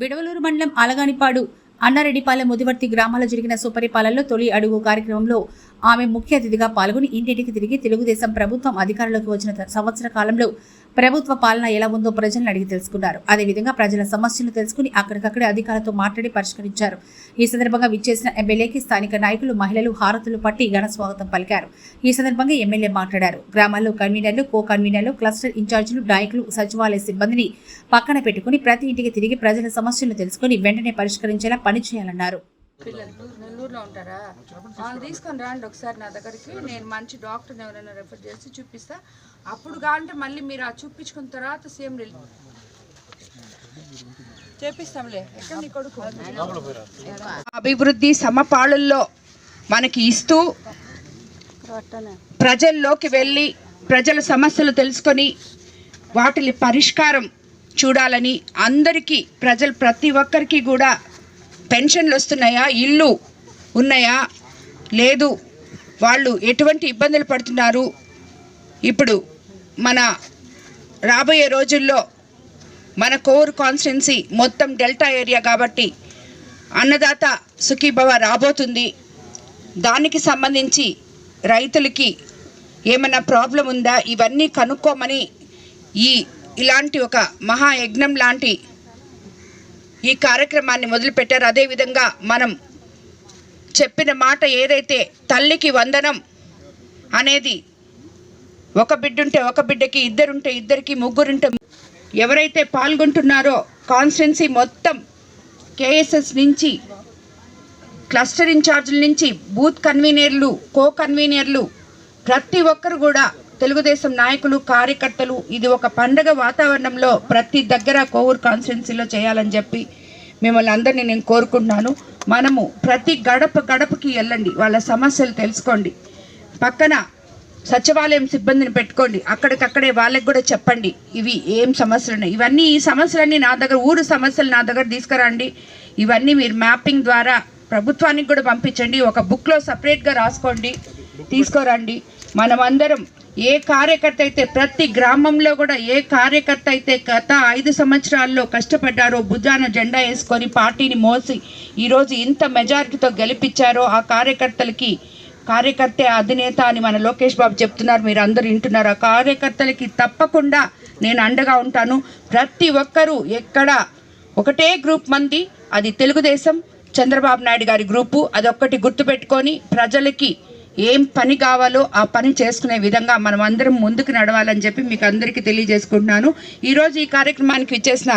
బిడవలూరు మండలం ఆలగానిపాడు అన్నారెడ్డిపాలెం ముదివర్తి గ్రామాల్లో జరిగిన సుపరిపాలనలో తొలి అడుగు కార్యక్రమంలో ఆమె ముఖ్య అతిథిగా పాల్గొని ఇంటింటికి తిరిగి తెలుగుదేశం ప్రభుత్వం అధికారంలోకి వచ్చిన సంవత్సర కాలంలో ప్రభుత్వ పాలన ఎలా ఉందో ప్రజలను అడిగి తెలుసుకున్నారు. అదేవిధంగా ప్రజల సమస్యలు తెలుసుకుని అక్కడికక్కడే అధికారులతో మాట్లాడి పరిష్కరించారు. ఈ సందర్భంగా విచ్చేసిన ఎమ్మెల్యేకి స్థానిక నాయకులు మహిళలు హారతులు పట్టి ఘన స్వాగతం పలికారు. ఈ సందర్భంగా ఎమ్మెల్యే మాట్లాడారు. గ్రామాల్లో కన్వీనర్లు కో కన్వీనర్లు క్లస్టర్ ఇన్ఛార్జీలు నాయకులు సచివాలయ సిబ్బందిని పక్కన పెట్టుకుని ప్రతి ఇంటికి తిరిగి ప్రజల సమస్యలను తెలుసుకుని వెంటనే పరిష్కరించేలా పనిచేయాలన్నారు పిల్లలు నెల్లూరులో ఉంటారా. వాళ్ళని తీసుకొని రండి ఒకసారి నా దగ్గరికి. నేను మంచి డాక్టర్ని ఎవరైనా రెఫర్ చేసి చూపిస్తా. అప్పుడు కాంటే మళ్ళీ మీరు ఆ చూపించుకున్న తర్వాత సేమ్ చేపిస్తాంలే. ఎక్కడ నీ కొడుకు? అభివృద్ధి సమపాళల్లో మనకి ఇస్తూ ప్రజల్లోకి వెళ్ళి ప్రజల సమస్యలు తెలుసుకొని వాటిని పరిష్కారం చూడాలని అందరికీ ప్రజలు ప్రతి ఒక్కరికి కూడా పెన్షన్లు వస్తున్నాయా? ఇల్లు ఉన్నాయా? లేదు. వాళ్ళు ఎటువంటి ఇబ్బందులు పడుతున్నారు? ఇప్పుడు మన రాబోయే రోజుల్లో మన కోర్ కాన్స్టిట్యున్సీ మొత్తం డెల్టా ఏరియా కాబట్టి అన్నదాత సుఖీభవ రాబోతుంది. దానికి సంబంధించి రైతులకి ఏమైనా ప్రాబ్లం ఉందా? ఇవన్నీ కనుక్కోమని ఈ ఇలాంటి ఒక మహాయజ్ఞం లాంటి ఈ కార్యక్రమాన్ని మొదలుపెట్టారు. అదేవిధంగా మనం చెప్పిన మాట ఏదైతే తల్లికి వందనం అనేది ఒక బిడ్డుంటే ఒక బిడ్డకి ఇద్దరుంటే ఇద్దరికి ముగ్గురుంటే ఎవరైతే పాల్గొంటున్నారో కాన్స్టెన్సీ మొత్తం కేఎస్ఎస్ నుంచి క్లస్టర్ ఇన్ఛార్జీల నుంచి బూత్ కన్వీనర్లు కో కన్వీనర్లు ప్రతి ఒక్కరు కూడా తెలుగుదేశం నాయకులు కార్యకర్తలు ఇది ఒక పండగ వాతావరణంలో ప్రతి దగ్గర కోవూరు కాన్స్టిట్యున్సీలో చేయాలని చెప్పి మిమ్మల్ని అందరినీ నేను కోరుకుంటున్నాను. మనము ప్రతి గడప గడపకి వెళ్ళండి వాళ్ళ సమస్యలు తెలుసుకోండి. పక్కన సచివాలయం సిబ్బందిని పెట్టుకోండి అక్కడికక్కడే వాళ్ళకి కూడా చెప్పండి ఇవి ఏం సమస్యలు ఉన్నాయి. ఇవన్నీ ఈ సమస్యలన్నీ నా దగ్గర ఊరు సమస్యలు నా దగ్గర తీసుకురండి. ఇవన్నీ మీరు మ్యాపింగ్ ద్వారా ప్రభుత్వానికి కూడా పంపించండి ఒక బుక్లో సపరేట్గా రాసుకోండి. తీసుకురండి. మనమందరం ఏ కార్యకర్త అయితే ప్రతి గ్రామంలో కూడా ఏ కార్యకర్త అయితే గత ఐదు సంవత్సరాల్లో కష్టపడ్డారో భుజాన జెండా వేసుకొని పార్టీని మోసి ఈరోజు ఇంత మెజారిటీతో గెలిపించారో ఆ కార్యకర్తలకి కార్యకర్తే అధినేత అని మన లోకేష్ బాబు చెప్తున్నారు. మీరు అందరు వింటున్నారు. ఆ కార్యకర్తలకి తప్పకుండా నేను అండగా ఉంటాను. ప్రతి ఒక్కరూ ఎక్కడ ఒకటే గ్రూప్ మంది అది తెలుగుదేశం చంద్రబాబు నాయుడు గారి గ్రూపు అదొక్కటి గుర్తుపెట్టుకొని ప్రజలకి ఏం పని కావాలో ఆ పని చేసుకునే విధంగా మనం అందరం ముందుకు నడవాలని చెప్పి మీకు అందరికీ తెలియజేసుకుంటున్నాను. ఈరోజు ఈ కార్యక్రమానికి ఇచ్చేసిన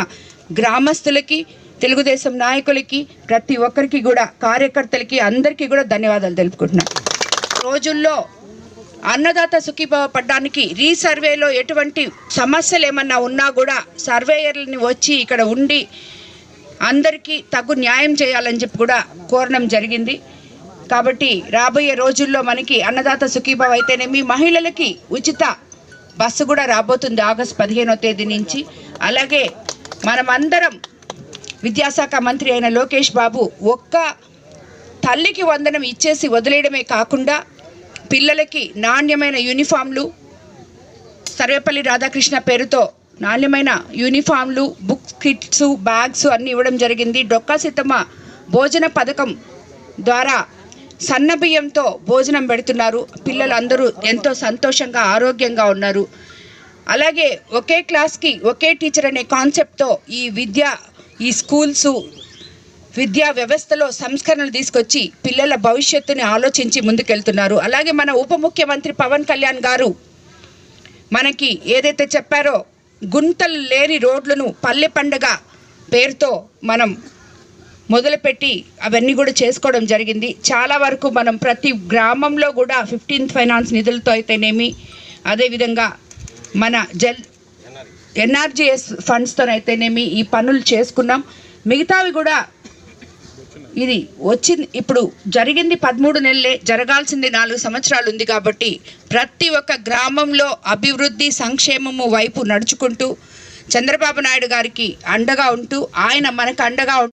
గ్రామస్తులకి తెలుగుదేశం నాయకులకి ప్రతి ఒక్కరికి కూడా కార్యకర్తలకి అందరికీ కూడా ధన్యవాదాలు తెలుపుకుంటున్నాను రోజుల్లో అన్నదాత సుఖీభావ పడ్డానికి రీసర్వేలో ఎటువంటి సమస్యలు ఏమన్నా ఉన్నా కూడా సర్వేయర్లని వచ్చి ఇక్కడ ఉండి అందరికీ తగు న్యాయం చేయాలని చెప్పి కూడా కోరడం జరిగింది. కాబట్టి రాబోయే రోజుల్లో మనకి అన్నదాత సుఖీభావ అయితేనేమి మహిళలకి ఉచిత బస్సు కూడా రాబోతుంది ఆగస్ట్ పదిహేనో తేదీ నుంచి. అలాగే మనమందరం విద్యాశాఖ మంత్రి అయిన లోకేష్ బాబు ఒక్క తల్లికి వందనం ఇచ్చేసి వదిలేయడమే కాకుండా పిల్లలకి నాణ్యమైన యూనిఫామ్లు సర్వేపల్లి రాధాకృష్ణ పేరుతో నాణ్యమైన యూనిఫామ్లు బుక్స్ కిట్స్ బ్యాగ్స్ అన్నీ ఇవ్వడం జరిగింది. డొక్కా సీతమ్మ భోజన పథకం ద్వారా సన్న బియ్యంతో భోజనం పెడుతున్నారు. పిల్లలు అందరూ ఎంతో సంతోషంగా ఆరోగ్యంగా ఉన్నారు. అలాగే ఒకే క్లాస్కి ఒకే టీచర్ అనే కాన్సెప్ట్తో ఈ విద్య ఈ స్కూల్స్ విద్యా వ్యవస్థలో సంస్కరణలు తీసుకొచ్చి పిల్లల భవిష్యత్తుని ఆలోచించి ముందుకెళ్తున్నారు. అలాగే మన ఉప ముఖ్యమంత్రి పవన్ కళ్యాణ్ గారు మనకి ఏదైతే చెప్పారో గుంతలు లేని రోడ్లను పల్లె పండగ పేరుతో మనం మొదలుపెట్టి అవన్నీ కూడా చేసుకోవడం జరిగింది. చాలా వరకు మనం ప్రతి గ్రామంలో కూడా ఫిఫ్టీన్త్ ఫైనాన్స్ నిధులతో అయితేనేమి అదేవిధంగా మన జల్ ఎన్ఆర్జీఎస్ ఫండ్స్తో అయితేనేమి ఈ పనులు చేసుకున్నాం. మిగతావి కూడా ఇది వచ్చింది. ఇప్పుడు జరిగింది పదమూడు నెలలే జరగాల్సింది నాలుగు సంవత్సరాలు ఉంది కాబట్టి ప్రతి ఒక్క గ్రామంలో అభివృద్ధి సంక్షేమము వైపు నడుచుకుంటూ చంద్రబాబు నాయుడు గారికి అండగా ఉంటూ ఆయన మనకు అండగా ఉంటూ